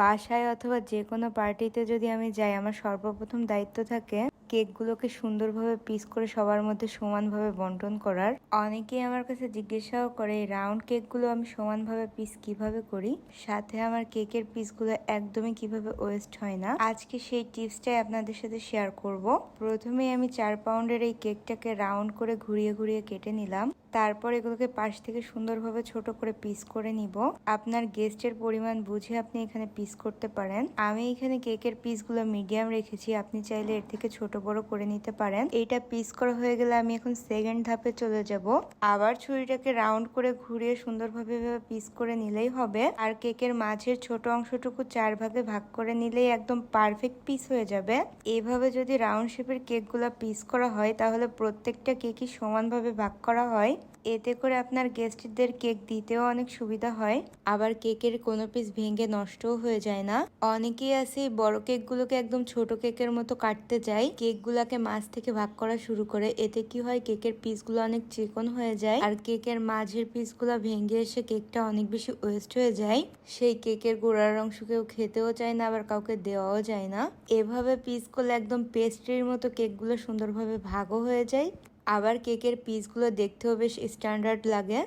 বাসায় অথবা যে কোনো পার্টিতে যদি আমি যাই আমার সর্বপ্রথম দায়িত্ব থাকে কেকগুলোকে সুন্দরভাবে পিস করে সবার মধ্যে সমানভাবে বন্টন করার। অনেকেই আমার কাছে জিজ্ঞাসাও করে, রাউন্ড কেকগুলো আমি সমানভাবে পিস কীভাবে করি? সাথে আমার কেকের পিসগুলো একদমই কীভাবে ওয়েস্ট হয় না। আজকে সেই টিপসটাই আপনাদের সাথে শেয়ার করব। প্রথমে আমি চার পাউন্ডের এই কেকটাকে রাউন্ড করে ঘুরিয়ে ঘুরিয়ে কেটে নিলাম। তারপর এগুলোকে পাশ থেকে সুন্দরভাবে ছোট করে পিস করে নিব। আপনার গেস্টের পরিমাণ বুঝে আপনি এখানে পিস করতে পারেন। আমি এখানে কেকের পিসগুলো মিডিয়াম রেখেছি। আপনি চাইলে এর থেকে ছোট বড় করে নিতে পারেন। এইটা পিস করা হয়ে গেলে আমি এখন সেকেন্ড ধাপে চলে যাব। আবার ছুরিটাকে রাউন্ড করে ঘুরিয়ে সুন্দরভাবে পিস করে নিলেই হবে। আর কেকের মাঝের ছোট অংশটুকু চার ভাগে ভাগ করে নিলেই একদম পারফেক্ট পিস হয়ে যাবে। এভাবে যদি রাউন্ড শেপের কেকগুলো পিস করা হয়, তাহলে প্রত্যেকটা কেকই সমানভাবে ভাগ করা হয়। এতে করে আপনার গেস্টদের কেক দিতেও অনেক সুবিধা হয়। আবার কেকের কোনো পিস ভেঙে নষ্টও হয়ে যায় না। অনেকেই আছে, বড় কেকগুলোকে একদম ছোট কেকের মতো কাটতে যায়। কেকগুলোকে মাছ থেকে ভাগ করা শুরু করে, এতে কি হয়, কেকের পিসগুলো অনেক চিকন হয়ে যায় আর কেকের মাঝের পিসগুলো ভেঙে এসে কেকটা অনেক বেশি ওয়েস্ট হয়ে যায়। সেই কেকের গোড়ার অংশ কেউ খেতেও চায় না, আবার কাউকে দেওয়াও যায় না। এভাবে পিস করলে একদম পেস্ট্রির মতো কেকগুলো সুন্দরভাবে ভাগও হয়ে যায়। আবার কেকের পিসগুলো দেখতেও বেশ স্ট্যান্ডার্ড লাগে।